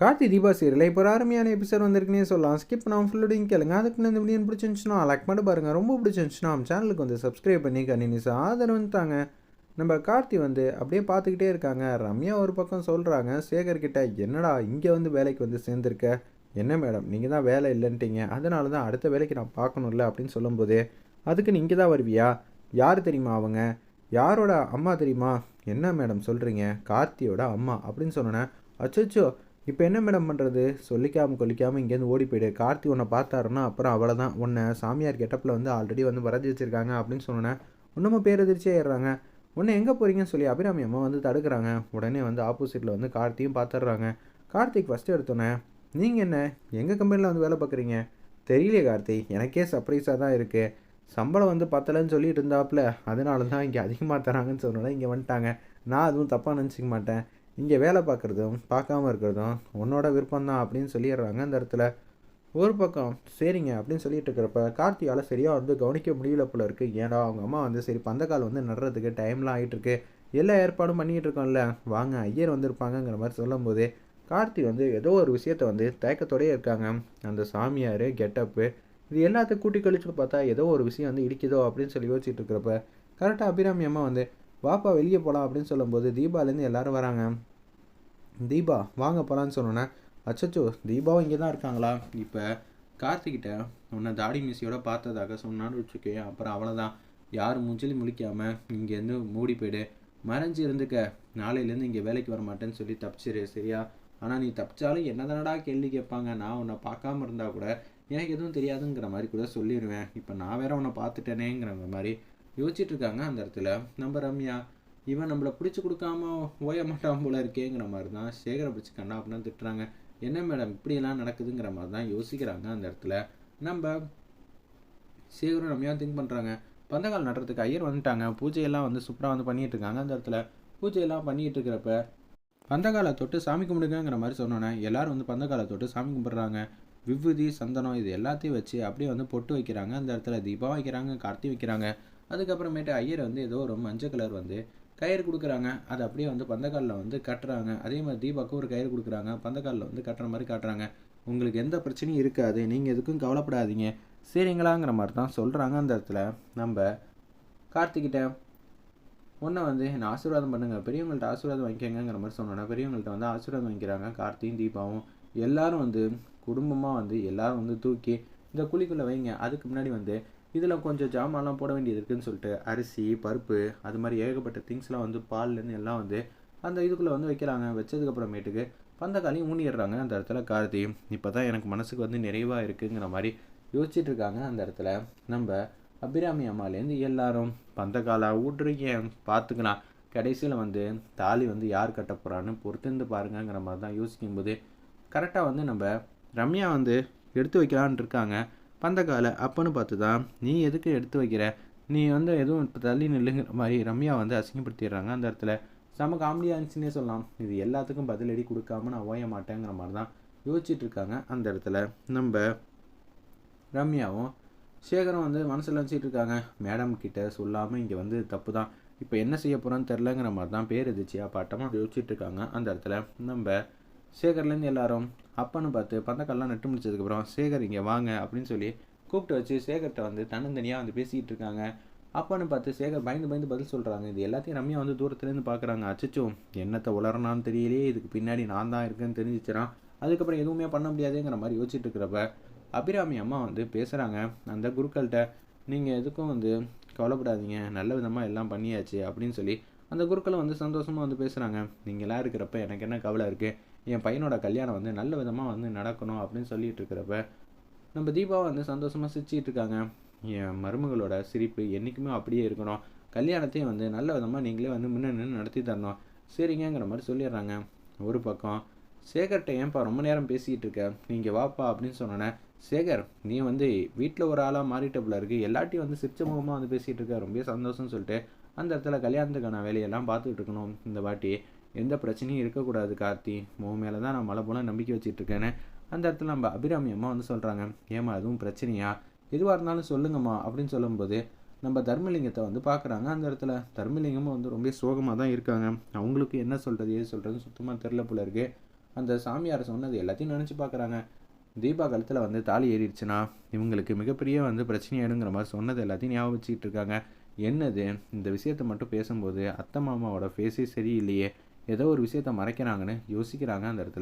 Karthi Deepa serial. இப்போ அருமையான episode வந்திருக்குன்னே சொல்லலாம். ஸ்கிப் பண்ணாமல் ஃபுல்லோடையும் கேளுங்க. அதுக்கு இந்த வீடியோ பிடிச்சிருந்துச்சுன்னா லைக் பண்ணி பாருங்கள் ரொம்ப பிடிச்சிருந்துச்சுன்னா நம்ம சேனலுக்கு வந்து சப்ஸ்கிரைப் பண்ணி கண்டினியூஸாக ஆதரவு தாங்க. நம்ம கார்த்தி வந்து அப்படியே பார்த்துக்கிட்டே இருக்காங்க. ரம்யா ஒரு பக்கம் சொல்கிறாங்க சேகர் கிட்ட என்னடா இங்கே வந்து வேலைக்கு வந்து சேர்ந்துருக்க? என்ன மேடம் நீங்கள் தான் வேலை இல்லைன்ட்டீங்க. அதனால தான் அடுத்த வேலைக்கு நான் பார்க்கணும்ல அப்படின்னு சொல்லும்போது அதுக்கு நீங்கள் தான் வருவியா? யார் தெரியுமா அவங்க? யாரோட அம்மா தெரியுமா? என்ன மேடம் சொல்கிறீங்க கார்த்தியோட அம்மா அப்படின்னு சொன்னோன்னே அச்சோ இப்போ என்ன மேடம் பண்ணுறது சொல்லிக்காமல் கொல்லிக்காமல் இங்கேருந்து ஓடி போயிடு. கார்த்தி உன்னை பார்த்தாருன்னா அப்புறம் அவ்வளோதான் உன்னை சாமியார் கெட்டப்பில் வந்து ஆல்ரெடி வந்து வரைஞ்சி வச்சுருக்காங்க அப்படின்னு சொன்னேன் இன்னமும் பேரதிர்ச்சியாக ஏறுறாங்க. உன்னை எங்கே போகிறீங்கன்னு சொல்லி அபிராமி அம்மா வந்து தடுக்கிறாங்க. உடனே வந்து ஆப்போசிட்டில் வந்து கார்த்தியும் பார்த்துடுறாங்க கார்த்திக் ஃபஸ்ட்டு எடுத்தோன்னே நீங்கள் என்ன? எங்கள் கம்பெனியில் வந்து வேலை பார்க்குறீங்க? தெரியலையே கார்த்தி. எனக்கே சர்ப்ரைஸாக தான் இருக்குது சம்பளம் வந்து பத்தலைன்னு சொல்லிட்டு இருந்தாப்புல அதனால தான் இங்கே அதிகமாக தராங்கன்னு சொன்னோன்னே இங்கே வந்துட்டாங்க. நான் அதுவும் தப்பாக நினச்சிக்க மாட்டேன். இங்கே வேலை பார்க்குறதும் பார்க்காம இருக்கிறதும் உன்னோட விருப்பம்தான் அப்படின்னு சொல்லிடுறாங்க அந்த இடத்துல. ஒரு பக்கம் சரிங்க அப்படின்னு சொல்லிட்டு இருக்கிறப்ப கார்த்தியால் சரியாக வந்து கவனிக்க முடியல போல இருக்குது ஏன்னா அவங்க அம்மா வந்து சரி பந்தக்கால் வந்து நடுறதுக்கு டைம்லாம் ஆகிட்டுருக்கு எல்லா ஏற்பாடும் பண்ணிகிட்டு இருக்கோம்ல. வாங்க ஐயர் வந்திருப்பாங்கங்கிற மாதிரி சொல்லும்போது கார்த்தி வந்து ஏதோ ஒரு விஷயத்த வந்து தயக்கத்தோடயே இருக்காங்க. அந்த சாமியார் கெட்டப்பு இது எல்லாத்தையும் கூட்டி கழிச்சுட்டு பார்த்தா ஏதோ ஒரு விஷயம் வந்து இடிக்குதோ அப்படின்னு சொல்லி யோசிச்சுட்டு இருக்கிறப்ப கரெக்டாக அபிராமி அம்மா வந்து வாப்பா வெளியே போகலாம் அப்படின்னு சொல்லும்போது தீபாலேருந்து எல்லோரும் வராங்க. தீபா வாங்க போகலான்னு சொன்னோன்னே அச்சச்சோ தீபாவும் இங்கே தான் இருக்காங்களா? இப்போ கார்த்திகிட்ட உன்னை தாடி மிஸ்ஸியோட பார்த்ததாக சொன்னான்னு வச்சுக்கே அப்புறம் அவ்வளோதான் யார் மூஞ்சிலி முழிக்காமல் இங்கேருந்து மூடி போயிடு. மறைஞ்சு இருந்துக்க. நாளையிலேருந்து இங்கே வேலைக்கு வர மாட்டேன்னு சொல்லி தப்பிச்சிரு சரியா? ஆனால் நீ தப்பிச்சாலும் என்ன தானடா கேள்வி கேட்பாங்க? நான் உன்னை பார்க்காம இருந்தால் கூட எனக்கு எதுவும் தெரியாதுங்கிற மாதிரி கூட சொல்லிடுவேன் இப்போ நான் வேற உன்னை பார்த்துட்டேனேங்கிற மாதிரி யோசிச்சுட்டு இருக்காங்க அந்த இடத்துல. நம்ம ரம்யா இவன் நம்மளை பிடிச்சி கொடுக்காம ஓய மாட்டான் போல இருக்கேங்கிற மாதிரி தான் சேகரை பிடிச்சி கண்ணா அப்படின்னு திட்டுறாங்க. என்ன மேடம் இப்படியெல்லாம் நடக்குதுங்கிற மாதிரி தான் யோசிக்கிறாங்க அந்த இடத்துல. நம்ம சேகரும் ரம்யா திங்க் பண்ணுறாங்க பந்தகால் நடுறதுக்கு ஐயர் வந்துட்டாங்க. பூஜையெல்லாம் வந்து சூப்பராக வந்து பண்ணிகிட்டு இருக்காங்க அந்த இடத்துல. பூஜையெல்லாம் பண்ணிகிட்டு இருக்கிறப்ப பந்தகாலை தொட்டு சாமி கும்பிடுங்கிற மாதிரி சொன்னோன்னே எல்லோரும் வந்து பந்தகாலை தொட்டு சாமி கும்பிட்றாங்க. விபூதி சந்தனம் இது எல்லாத்தையும் வச்சு அப்படியே வந்து பொட்டு வைக்கிறாங்க. அந்த இடத்துல தீபா வைக்கிறாங்க கார்த்தி வைக்கிறாங்க. அதுக்கப்புறமேட்டு ஐயர் வந்து ஏதோ ஒரு மஞ்சள் கலர் வந்து கயிறு கொடுக்குறாங்க. அதை அப்படியே வந்து பந்தக்காலில் வந்து கட்டுறாங்க. அதே மாதிரி தீபாவுக்கும் ஒரு கயிறு கொடுக்குறாங்க. பந்தக்காலில் வந்து கட்டுற மாதிரி காட்டுறாங்க. உங்களுக்கு எந்த பிரச்சனையும் இருக்காது. நீங்கள் எதுக்கும் கவலைப்படாதீங்க. சரிங்களாங்கிற மாதிரி தான் சொல்கிறாங்க அந்த இடத்துல. நம்ம கார்த்திகிட்ட ஒன்றை வந்து என்ன ஆசீர்வாதம் பண்ணுங்கள் பெரியவங்கள்ட்ட ஆசீர்வாதம் வாங்கிக்கங்கிற மாதிரி சொன்னோன்னா பெரியவங்கள்ட்ட வந்து ஆசீர்வாதம் வாங்கிக்கிறாங்க. கார்த்தியும் தீபாவும் எல்லாரும் வந்து குடும்பமாக வந்து எல்லாரும் வந்து தூக்கி இந்த குழிக்குள்ளே வைங்க. அதுக்கு முன்னாடி வந்து இதில் கொஞ்சம் ஜாமான்லாம் போட வேண்டியது இருக்குதுன்னு சொல்லிட்டு அரிசி பருப்பு அது மாதிரி ஏகப்பட்ட திங்ஸ்லாம் வந்து பால்லேருந்து எல்லாம் வந்து அந்த இதுக்குள்ளே வந்து வைக்கிறாங்க. வச்சதுக்கப்புறமேட்டுக்கு பந்தக்காலையும் ஊனிடுறாங்க அந்த இடத்துல கார்த்தி. இப்போ தான் எனக்கு மனசுக்கு வந்து நிறைவாக இருக்குங்கிற மாதிரி யோசிச்சுட்டு இருக்காங்க அந்த இடத்துல. நம்ம அபிராமி அம்மாலேருந்து எல்லாரும் பந்தக்காலா ஊட்டுறீங்க பார்த்துக்கலாம் கடைசியில் வந்து தாலி வந்து யார் கட்ட போகிறான்னு பொறுத்திருந்து பாருங்கிற மாதிரி தான் யோசிக்கும்போது கரெக்டாக வந்து நம்ம ரம்யா வந்து எடுத்து வைக்கலான் இருக்காங்க. பந்தக்கால அப்பன்னு பார்த்து தான் நீ எதுக்கு எடுத்து வைக்கிற? நீ வந்து எதுவும் இப்போ தள்ளி நில்லுங்கிற மாதிரி ரம்யா வந்து அசிங்கப்படுத்திடுறாங்க. அந்த இடத்துல செம காமெடியாக இருந்துச்சுன்னே சொல்லலாம். இது எல்லாத்துக்கும் பதிலடி கொடுக்காம நான் ஓய மாட்டேங்கிற மாதிரி தான் யோசிச்சுட்டு இருக்காங்க அந்த இடத்துல. நம்ம ரம்யாவும் சேகரம் வந்து மனசில் வச்சுட்டு இருக்காங்க. மேடம் கிட்ட சொல்லாமல் இங்கே வந்து தப்பு தான். இப்போ என்ன செய்ய போகிறோன்னு தெரிலங்கிற மாதிரி தான் பேர் எதிர்ச்சியாக பாட்டமாக யோசிச்சுட்டு இருக்காங்க அந்த இடத்துல. நம்ம சேகர்லேருந்து எல்லாரும் அப்பன்னு பார்த்து பந்தக்கல்லாம் நட்டு முடிச்சதுக்கப்புறம் சேகர் இங்கே வாங்க அப்படின்னு சொல்லி கூப்பிட்டு வச்சு சேகர்கிட்ட வந்து தன்னந்தனியாக வந்து பேசிக்கிட்டு இருக்காங்க. அப்பன்னு பார்த்து சேகர் பயந்து பயந்து பதில் சொல்கிறாங்க இது எல்லாத்தையும் ரம்யா வந்து தூரத்துலேருந்து பார்க்குறாங்க. அச்சச்சோ என்னத்தை உளறனான்னு தெரியலையே இதுக்கு பின்னாடி நான் தான் இருக்கேன்னு தெரிஞ்சிச்சிடான் அதுக்கப்புறம் எதுவுமே பண்ண முடியாதுங்கிற மாதிரி யோசிச்சுட்டு இருக்கிறப்ப அபிராமி அம்மா வந்து பேசுகிறாங்க அந்த குருக்கள்கிட்ட நீங்கள் எதுக்கும் வந்து கவலைப்படாதீங்க. நல்ல விதமாக எல்லாம் பண்ணியாச்சு அப்படின்னு சொல்லி அந்த குருக்களை வந்து சந்தோஷமாக வந்து பேசுகிறாங்க நீங்களாம் இருக்கிறப்ப எனக்கு என்ன கவலை இருக்குது என் பையனோட கல்யாணம் வந்து நல்ல விதமாக வந்து நடக்கணும் அப்படின்னு சொல்லிட்டு இருக்கிறப்ப நம்ம தீபாவை வந்து சந்தோஷமாக சிரிச்சிட்டு இருக்காங்க. என் மருமகளோட சிரிப்பு என்றைக்குமே அப்படியே இருக்கணும். கல்யாணத்தையும் வந்து நல்ல விதமாக நீங்களே வந்து முன்ன நின்று நடத்தி தரணும். சரிங்கிற மாதிரி சொல்லிடுறாங்க. ஒரு பக்கம் சேகர்கிட்ட ஏன்ப்பா ரொம்ப நேரம் பேசிகிட்டு இருக்க? நீங்கள் வாப்பா அப்படின்னு சொன்னோன்னே சேகர் நீ வந்து வீட்டில் ஒரு ஆளாக மாறிட்டப்பில் இருக்குது எல்லாட்டையும் வந்து சிரிச்ச முகமாக வந்து பேசிகிட்டு இருக்க. ரொம்ப சந்தோஷம்னு சொல்லிட்டு அந்த இடத்துல கல்யாணத்துக்கான வேலையெல்லாம் பார்த்துக்கிட்டு இருக்கணும். இந்த வாட்டி எந்த பிரச்சனையும் இருக்கக்கூடாது கார்த்தி. உன் மேலே தான் நான் மழை போல நம்பிக்கை வச்சுட்ருக்கேன்னு அந்த இடத்துல நம்ம அபிராமி அம்மா வந்து சொல்கிறாங்க ஏமா அதுவும் பிரச்சனையா? எதுவாக இருந்தாலும் சொல்லுங்கம்மா அப்படின்னு சொல்லும்போது நம்ம தர்மலிங்கத்தை வந்து பார்க்குறாங்க அந்த இடத்துல. தர்மலிங்கமும் வந்து ரொம்ப சோகமாக தான் இருக்காங்க. அவங்களுக்கு என்ன சொல்கிறது ஏது சொல்கிறது சுத்தமாக தெரில போல இருக்குது அந்த சாமியார் சொன்னது எல்லாத்தையும் நினச்சி பார்க்குறாங்க தீபா காலத்தில் வந்து தாலி ஏறிடுச்சுன்னா இவங்களுக்கு மிகப்பெரிய வந்து பிரச்சனையாடுங்கிற மாதிரி சொன்னது எல்லாத்தையும் ஞாபகம் வச்சுக்கிட்டு இருக்காங்க. என்னது? இந்த விஷயத்தை மட்டும் பேசும்போது அத்தை மாமாவோட ஃபேஸே சரியில்லையே. ஏதோ ஒரு விஷயத்த மறைக்கிறாங்கன்னு யோசிக்கிறாங்க அந்த இடத்துல.